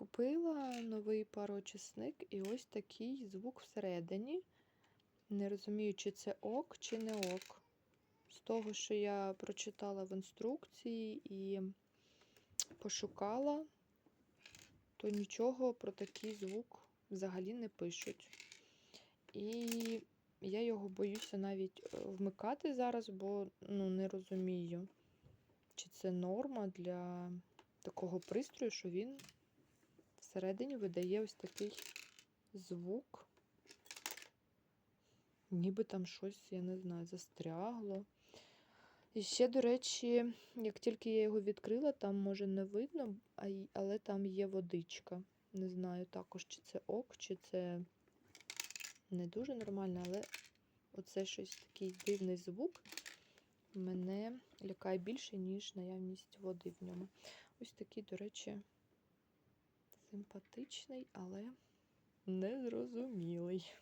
Купила новий пароочисник і ось такий звук всередині. Не розумію, чи це ок, чи не ок. З того, що я прочитала в інструкції і пошукала, то нічого про такий звук взагалі не пишуть. І я його боюся навіть е, вмикати зараз, бо ну, не розумію, чи це норма для такого пристрою, що він всередині видає ось такий звук. Ніби там щось, я не знаю, застрягло. І ще, до речі, як тільки я його відкрила, там може не видно, але там є водичка. Не знаю також, чи це ок, чи це не дуже нормально, але оце щось такий дивний звук мене лякає більше, ніж наявність води в ньому. Ось такий, до речі, симпатичний, але незрозумілий.